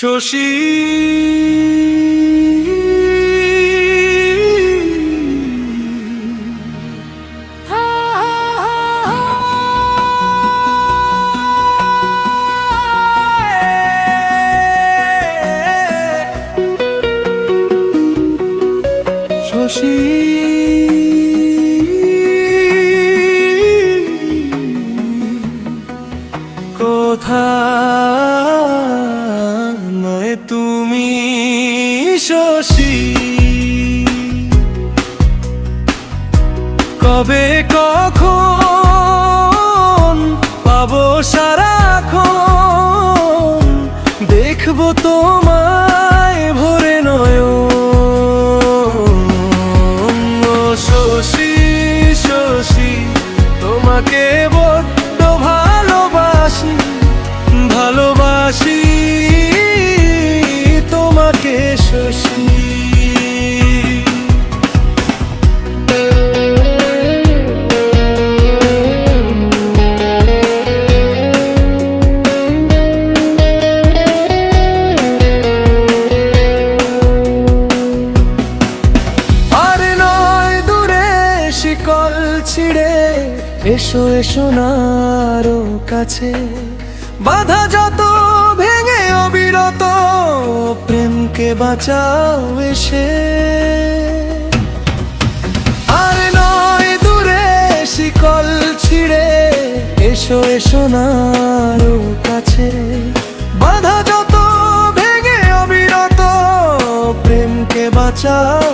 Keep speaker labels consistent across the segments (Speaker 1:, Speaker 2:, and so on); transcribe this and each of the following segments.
Speaker 1: শশী। শশী। শশী কবে কখন পাবো সারাক্ষণ? দেখব তোমায় ভরে নয়ন। ও শশী শশী তোমাকে এসো এসো নারো কাছে। বাধা যত, ভেঙে অবিরত, প্রেমকে বাঁচাও এসে। আর নয় দূরে শিকল ছিড়ে, এসো এসো নারো কাছে। বাধা যত, ভেঙে অবিরত, প্রেমকে বাঁচাও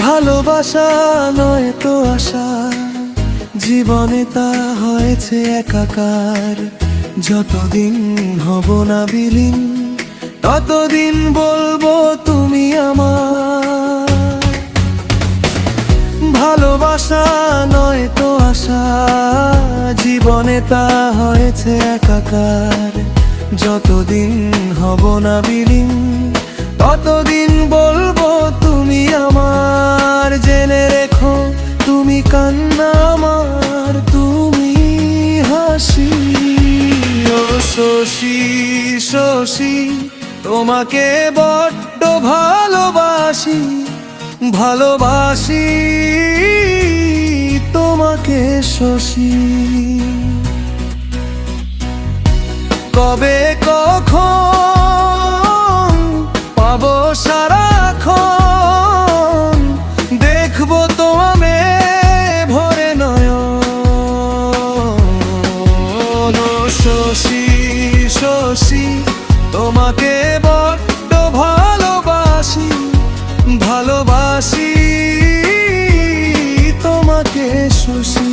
Speaker 1: ভালোবাসা নয় তো আশা। জীবনে তা হয়েছে একাকার। যতদিন হব না বিলীন, ততদিন বলব তুমি আমার। ভালোবাসা নয় তো আশা, জীবনে তা হয়েছে একাকার। যতদিন হব না বিলীন, ততদিন বলব তুমি আমার, জেনে রেখো, তুমি কান্না আমার, তুমি হাসি। ও শশী শশী, তোমাকে বড্ড ভালোবাসি ভালোবাসি তোমাকে শশী। কবে, কখন ভালোবাসি তোমাকে শশী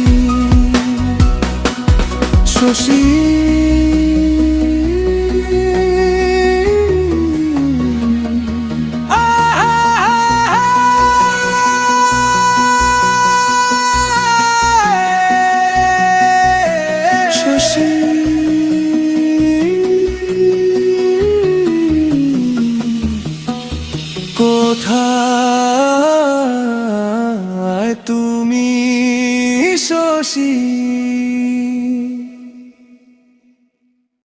Speaker 1: শশী। শশী